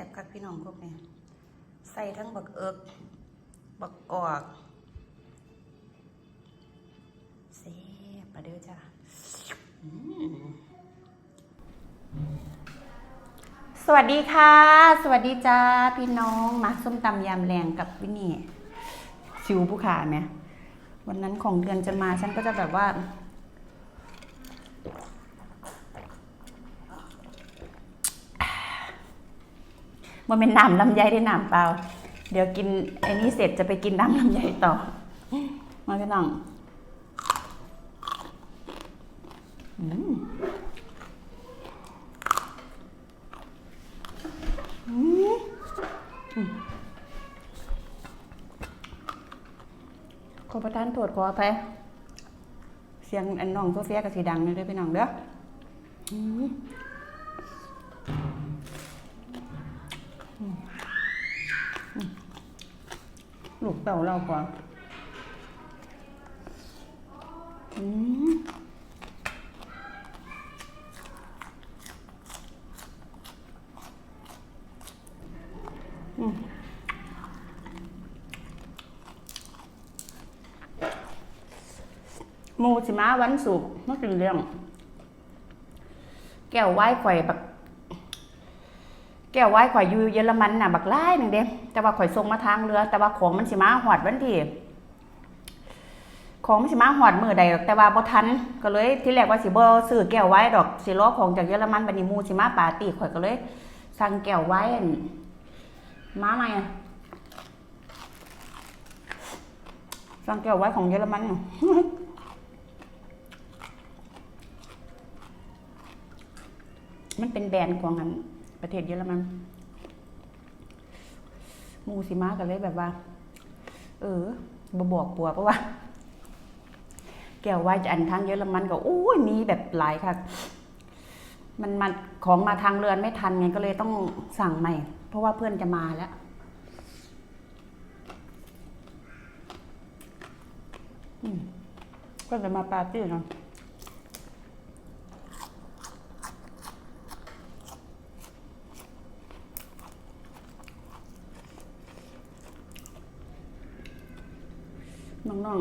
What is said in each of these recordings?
ซ่บคักพี่น้องพวกนี้ใส่ทั้งบักเอิกบักกอกแซ่บมาเด้อจ้าสวัสดีค่ะ สวัสดีจ้าพี่น้องมาส้มตำยำแรงกับวินี่ชิวผู้ขาไหมวันนั้นของเดือนจะมาฉันก็จะแบบว่า มันเป็นน้ำลำไยได้น้ำเปล่า เดี๋ยวกินไอ้นี้เสร็จจะไปกินน้ำลำไยต่อมาพี่น้องอืมอืมอืมขอประทานโทษขออภัยเสียงอันน้องโซเฟียกับสีดังเลยเด้อพี่น้องเด้อาเราก่อนอืมอืมหมูสิมาวันศุกร์มากินเรื่อง แก้วไหว้ข่อยแบบ ก้วไว้ข่อยอยู่เยอรมันน่ะบักไล่หนึ่งเด้แต่ว่าข่อยส่งมาทางเรือ แต่ว่าของมันสิมาหอดวันที่ของมันสิมาหอดมือใดอกแต่ว่าบ่ทันก็เลยที่แรกว่าสิบ่ซื้อแก้วไว้ดอกสิรอของจากเยอรมันบัดนี้มูสิมาปาร์ตี้ข่อยก็เลย สั่งแก้วไว้อั่นมาใหม่อะสั่งแก้วไว้ของเยอรมันมันเป็นแบรนด์ของอัน ประเทศเยอรมันมูสิมากันเลยแบบว่า เออบบอกปัวเพราะว่า แก้วไว้อันทางเยอรมันก็โอ้ยมีแบบหลายค่ะ มันมันของมาทางเรือนไม่ทันไงก็เลยต้องสั่งใหม่ เพราะว่าเพื่อนจะมาแล้วเพื่อนจะมาปาร์ตี้เนาะ น้อง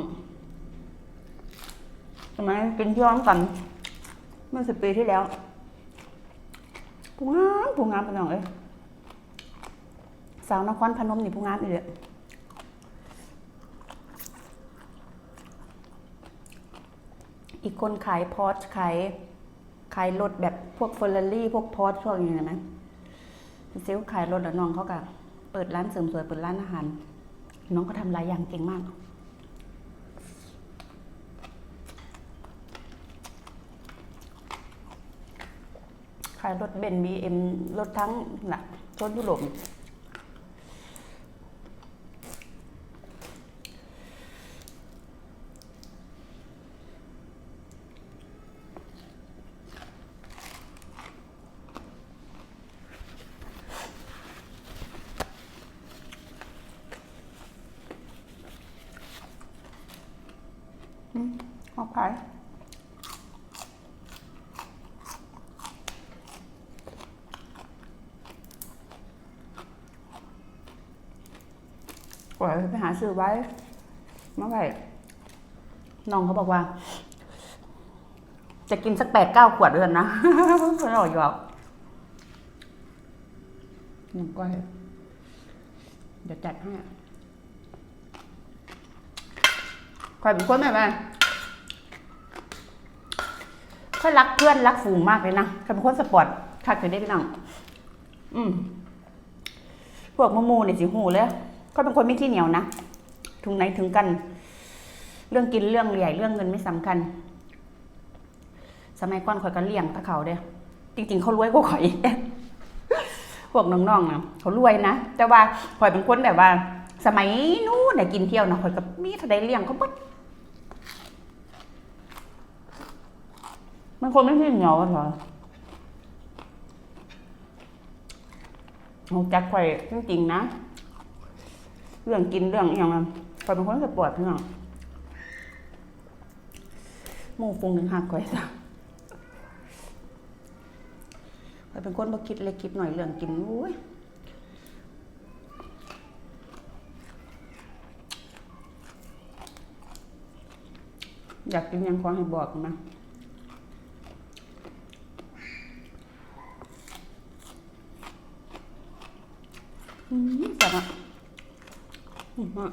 ๆสมัยกินย้อนกัน เมื่อสิบปีที่แล้วผู้งามผู้งามเป็นน้องเอ้ยสาวนครพนมนี่ผู้งามอีเลยอีกคนขายพอร์ชขายขายรถแบบพวกเฟอร์รารี่พวกพอร์ชพวกนี้นะไหมเป็นเซลล์ขายรถแล้วน้องเขาก็เปิดร้านเสริมสวยเปิดร้านอาหาร น้องก็ทำหลายอย่างเก่งมาก ขายรถเบนซ์บีเอ็มรถทั้งหนักรถยุโรปอืมเอาขาย ปล่อยไปหาซื้อไว้เมื่อไหร่น้องเขาบอกว่า จะกินสักแปดเก้าขวดด้วยกันนะเขาบอกอยู่อะหนึ่งก้อยเดี๋ยวจัดให้คอยเป็นคนแบบว่าค่อยรักเพื่อนรักฝูงมากเลยนะคอยเป็นคนสปอร์ตคักเลยได้พี่น้องอืมพวกมูมูเนี่ยสิหูเลย ก็เป็นคนไม่ขี้เหนียวนะถึงไหนถึงกัน เรื่องกินเรื่องใหญ่เรื่องเงินไม่สำคัญ สมัยก่อนข่อยก็เลี้ยงตะเขาเด้จริง ๆ เขารวยกว่าข่อยพวกน้องๆนะเขารวยนะแต่ว่าข่อยเป็นคนแบบว่า สมัยนู้นเนี่ยกินเที่ยวนะข่อยก็มีท่าใดเลี้ยงเขาเบิดมันคนไม่ขี้เหนียวอะเหรอเอาจักข่อยจริงๆนะ เรื่องกินเรื่องอย่างนั้คอยเป็นคนจะปวดพี่น้องโมฟุงถึงหักไว้จ้ะคอยเป็นคนบ่คิดเลยคิดหน่อยเรื่องกินอุ้ยอยากกินยังขอให้บอกนะ嗯，怎么？ อืมอะ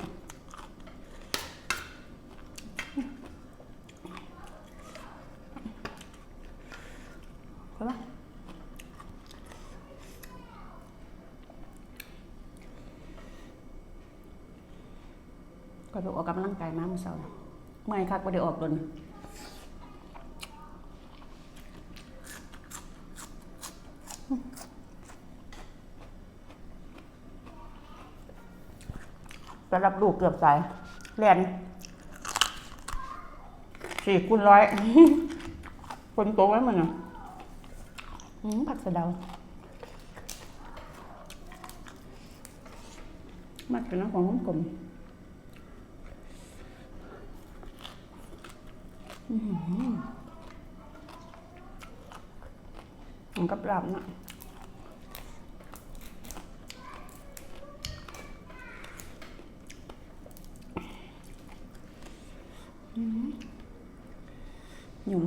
เข้าปะก็ไปออกกำลังกายมาเมื่อเช้าน่ะเมื่อยคักไม่ได้ออกโดน สำหรับลูกเกือบตายแลนสี่คูณร้อยคนโตไว้มันอะอืมผักสะเดา มัดเป็นน้ำของน้ำกลมอืมันกับลาบนะอื้อหือ หยุ่ม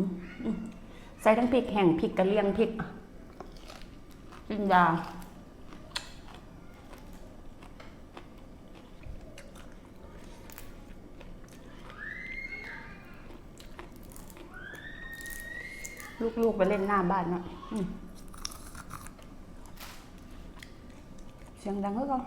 ใส่ทั้งพริกแห้งพริกกระเลียงพริกจินดาลูกๆไปเล่นหน้าบ้านเนาะเสียงดังก็ก็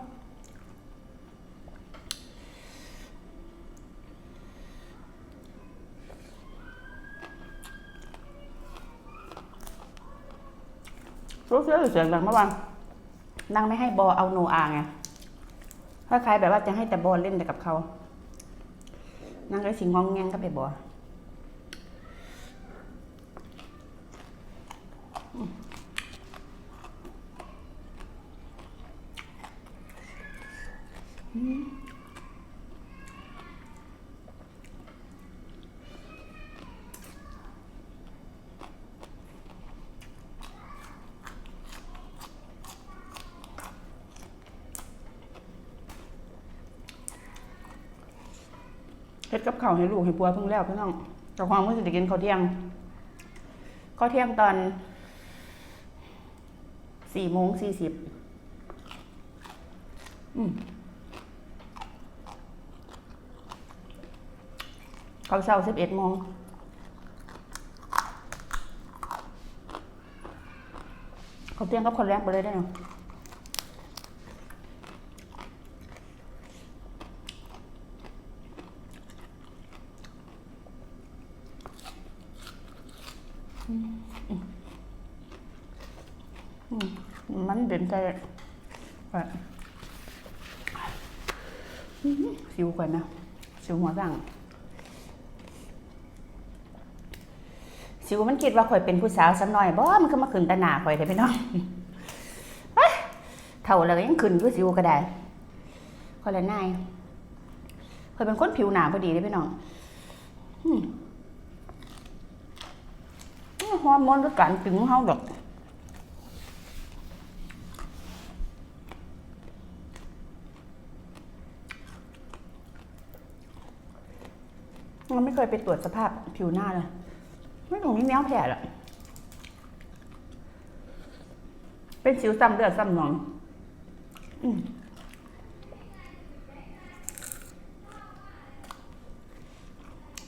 รู้สึกเสียงดังเมื่อวานนางไม่ให้บอเอาโนอาไงถ้าใครแบบว่าจะให้แต่บอเล่นแต่กับเขานางก็สิงองแงงก็ไปบอ เฮ็ดกับข้าวให้ลูกให้ปัวเพิ่งแล้วพี่น้องกับความรู้สึกจะกินข้าวเที่ยงข้าวเที่ยงตอนสี่โมงสี่สิบอืมข้าวเช้าสิบเอ็ดโมงข้าวเที่ยงกับข้าวแรกไปเลยได้เนาะ มันเด่นใจไปอื้อหือสิวก่อนนะ สิวหัวสั่งสิวมันคิดว่าข่อยเป็นผู้สาวสักหน่อยบ่มันก็มาขึ้นตาหนาข่อยเถอะพี่น้องเท่าแล้วยังขึ้นอยู่สิวก็ได้ข่อยละนายข่อยเป็นคนผิวหนาพอดีเลยพี่น้องอืมฮอร์โมนด้วยการตึงของเฮาดอก มันไม่เคยไปตรวจสภาพผิวหน้าเลยไม่ตรงนี้แนวแผลอกเป็นสิวซ้ำเลือดซ้ำหนองอืม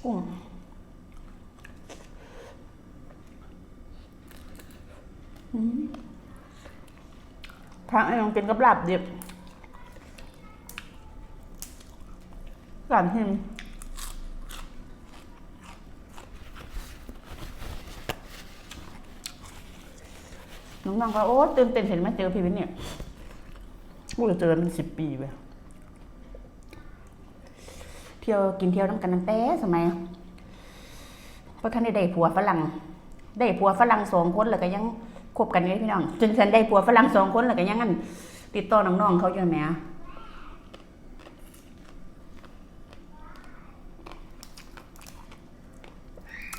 กุ้งอืมทางไอ้น้องกินกับลาบดิบการหิม น้องๆก็โอ้ตื่นเต้นเห็นไหมเจอพี่วินเนี่ยกูจะเจอมันสิบปีไปเที่ยวกินเที่ยวน้ำกันตั้งแต่สมัยเพราะท่านได้ได้ผัวฝรั่ง ได้ผัวฝรั่งสองคนแล้วก็ยังคบกันอยู่เลยพี่น้องจนฉันได้ผัวฝรั่งสองคนแล้วก็ยังงั้นติดต่อน้องๆเขาอยู่ไหมอะ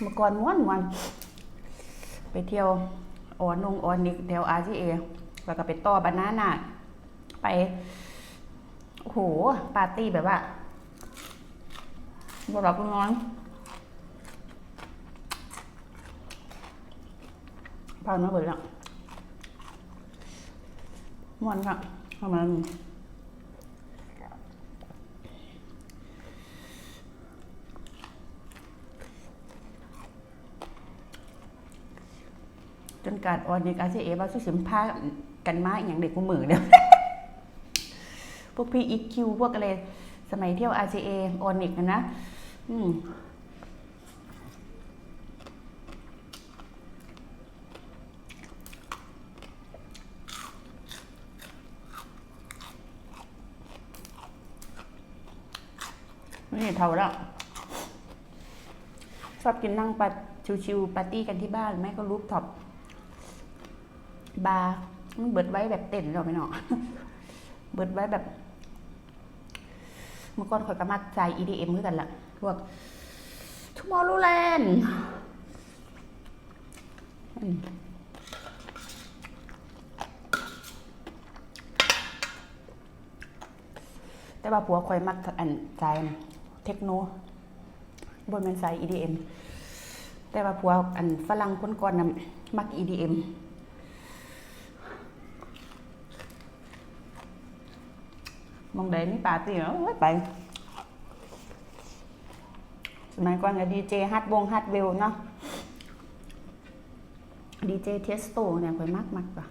เมื่อก่อนม้วนม้วนไปเที่ยว อ่อนนงอ่อนนิกเดลอาร์จีเอแล้วก็ไปต่อบานาน่าไปโอ้โหปาร์ตี้แบบว่าบรับน้อนพานมาเบิดแล้วมวนค่ะประมาณ จนการออนดีการเสีเอว่าสุสิมพากันมาอย่างเด็กกูมือเดียวพวกพี่อีคิวพวกอะไรสมัยเที่ยว RCA ออนิกนะนะอืมนี่เท่าแล้วชอบกินนั่งปัดชิวๆปาร์ตี้กันที่บ้าน ไม่ก็รูปท็อป บาร์มันเบิดไว้แบบเต้นเราไม่เนาะเบิดไว้แบบ เมื่อก่อนคอยกระมัดใจ EDM คือกันละพวก Tomorrowland แต่ว่าผัวคอยมักอันใจเทคโนบนเป็นสาย EDM แต่ว่าผัวอันฝรั่งคนก่อนนะมัก EDM มองได้มีปาร์ตี้เหรอไปสมัยก่อนก็ดีเจฮัดวงฮัดเวลเนาะดีเจเทสโตเนี่ยคอยมากมากกว่า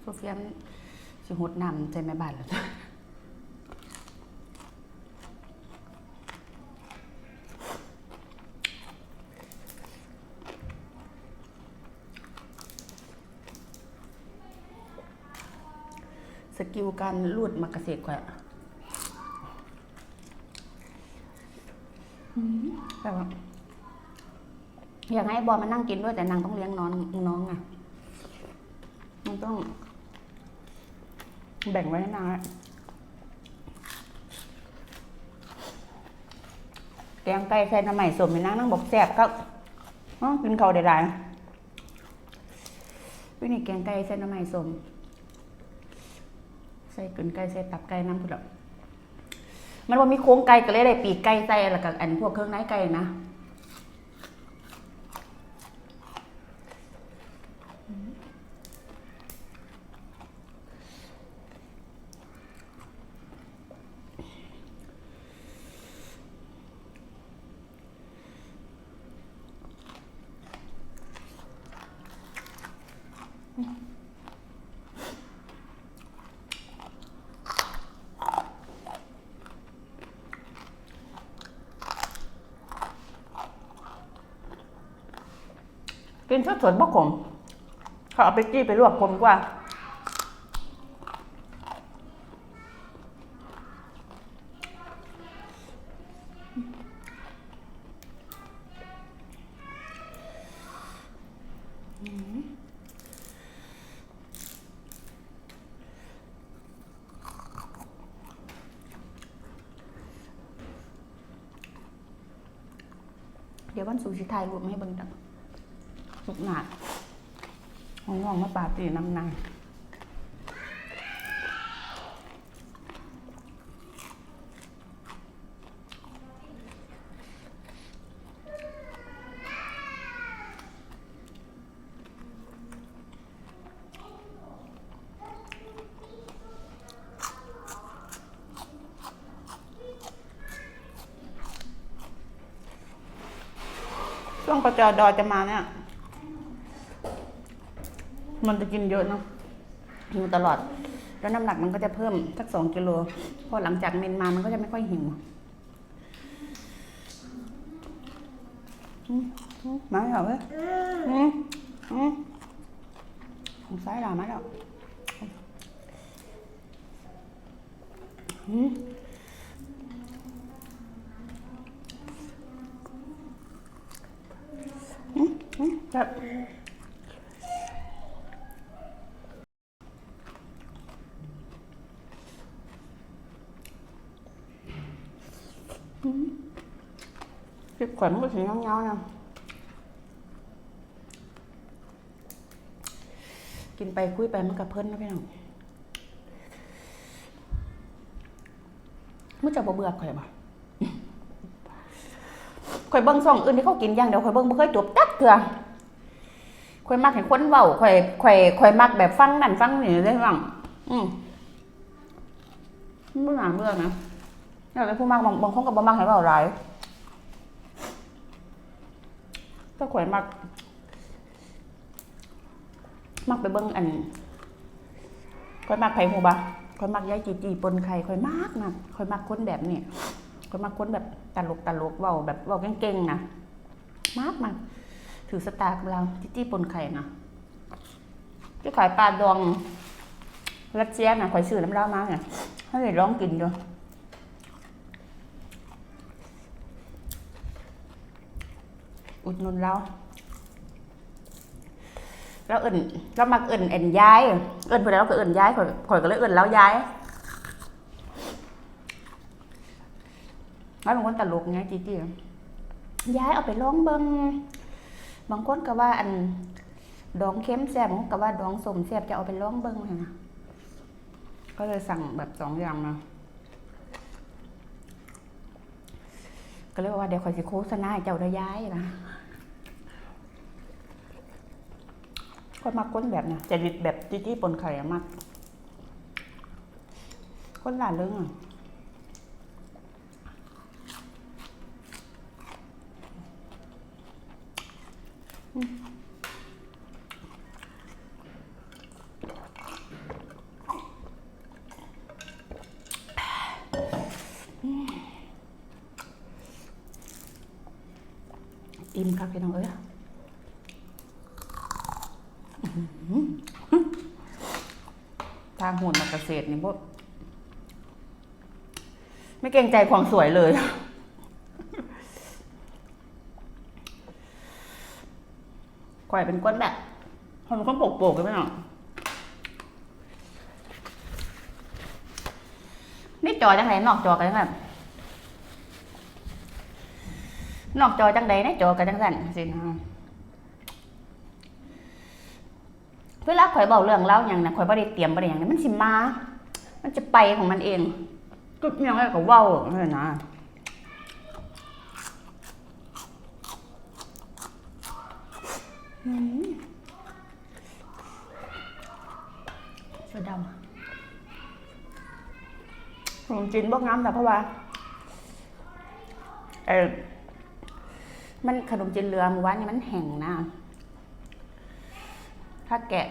โซเฟียมสิหดนำใจแม่บ้านแล้ว ส กิลการลูดมักเกษตรก่อนอะอืมแต่ว่าอยากให้บอลมานั่งกินด้วยแต่นางต้องเลี้ยงน้องน้องไงมันต้อง แบ่งไว้ให้นางแกงไก่ใส่น้ำใหม่สมในนางนั่งบอกแซ่บก็อ้อกินเขาได้ๆวินี่แกงไก่ใส่น้ำใหม่สม ส่กลนไก่ใส่ตับไก่น้ำพุ่นละมันว่ามีโค้งไก่ก็เลยได้ปีกไก่ใส่แล้วก็อันพวกเครื่องในไก่นะ นสดๆบ่ขมเขาเอาไปจี้ไปลวกขมกว่า เดี๋ยววันสูชิไทยรวมให้เบิ่งจัง สุกหนาห้องหองมาปาตีน้ำนางช่วงประจอดอจะมาเนี่ย มันจะกินเยอะเนาะหิวตลอด แล้วน้ำหนักมันก็จะเพิ่มสักสองกิโลพอหลังจากเมนมามันก็จะไม่ค่อยหิวมาแล้วเว้ยอืมอืมของซ้ายเรามาแล้วอืมอื มอืมจับเก็บขวัญมันก็สีเงาๆนะกินไปคุยไปมันกับเพิ่นนะพี่น้องมันจะบ่เบื่อข่อยบ่ข่อยเบิ่งซ่องอื่นที่เขากินอย่างเดียวข่อยเบิ่งบ่เคยจบจักเทื่อข่อยมักเห็นคนเว้าข่อยข่อยข่อยมักแบบฟังนั่นฟังนี่เลยบ้างอืมมันบ่น่าเบื่อนะแล้วผู้มักบางบางคนก็บ่มักให้เว้าหลาย ก็ข่อยมัก มักไปเบิ่งอันข่อยมักไผ่หูบ่ข่อยมักยายจีจีปนไข่ข่อยมากนะข่อยมักคนแบบนี้ข่อยมักคนแบบตลกตลกเว้าแบบเว้าเก่งๆนะมากมากถือสตาร์กับเราจีจีปนไข่นะที่ขายปลาดองรัสเซียนะข่อยซื้อน้ำเล่ามาเนี่ยให้เลยลองกินดู อุดหนุนเราแล้วเอิ่นเรามักเอิ่นเอ็นย้าย เอิ่นพอแล้วก็เอิ่นย้ายข่อยข่อยก็เลยเอิ่นแล้วย้ายแล้วบางคนตลกไงจีจีย้ายเอาไปลองเบิงบางคนก็ว่า อัน ดองเค็มแซ่บบางคนก็ว่าดองสมแซ่บจะเอาไปลองเบิงนะก็เลยสั่งแบบสองอย่างมาก็เลยว่าเดี๋ยวข่อยสิโฆษณาให้เจ้าได้ย้ายนะ คนมักก้นแบบเนี่ยจริตแบบจี้จี้ปนไข่มากคนหลานเรื่องอะอิ่มครับพี่น้องเอ้ย ทางหุ่นมาเกษตรนี่พวกไม่เกรงใจความสวยเลย ข่อยเป็นก้นแบบคนเป็นก้นโปกๆกันไหมเนาะนี่จอจังไหนนอกจอกันจังไงนอกจอจังใดในจอกันจังสันสินะ เวลาข่อยบอกเรื่องเล่าอย่างนะข่อยบ่ได้เตรียมบ่ได้อย่างนั้นมันสิมา มันจะไปของมันเองก็ยังไงก็เว้าเลยนะอืมเสือดำขนมจีนบอกน้ำแต่เพราะว่าเออมันขนมจีนเรือเมื่อวานนี้มันแห้งนะ ถ้าแกะ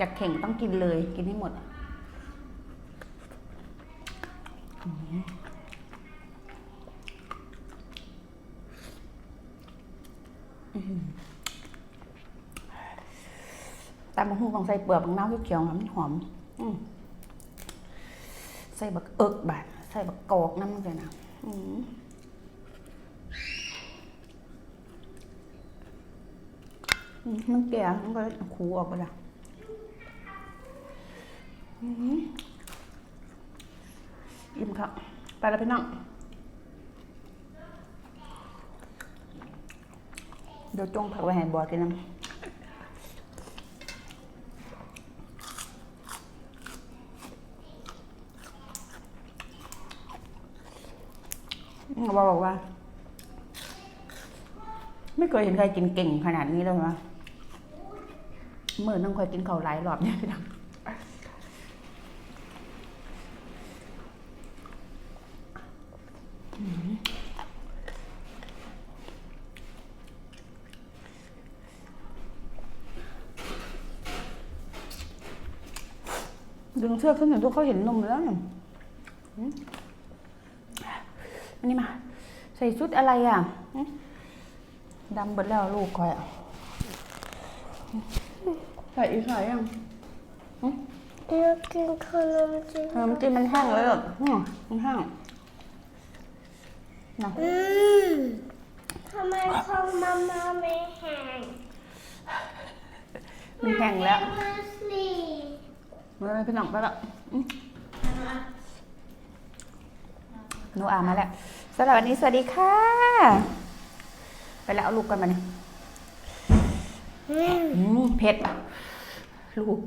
จากเข่งต้องกินเลย กินให้หมดตามมะฮุ่งของใส่เปลือกบางน้ำเขียวๆมันหอมอืมใส่บักเอิกบาดใส่บักกอกน้ำมันเลยนะ มันแก่มันก็ขูออกไปละอิ่มครับไปแล้วพี่น้องเดี๋ยวจงผักไว้ให้บอกินน้ำบอบอกว่า ไม่เคยเห็นใครกินเก่งขนาดนี้เลยวะ เมื่อน้องเคยกินเขาวหลายรอบเนี่ยพี่น้องอืมดึงเชือกขึ้นอย่างทุกเขาเห็นนมแล้วเนี่ยอืมอันนี้มา ใส่ชุดอะไรอะอืมดำเบิดแล้วลูกคอยอะ ใส่อีกใส่ยังอยากกินขนมจีนขนมจีนมันแห้งเลยอะอืมมันแห้งนะอืมทำไมของมาม่าไม่แห้งมันแห้งแล้วมาสิเมื่อไรพี่น้องไปแล้วอืมหนูอามาแล้วสำหรับวันนี้สวัสดีค่ะ ไปแล้วเอาลูกกันมาเนี่ยอืมอืมเผ็ด ลูก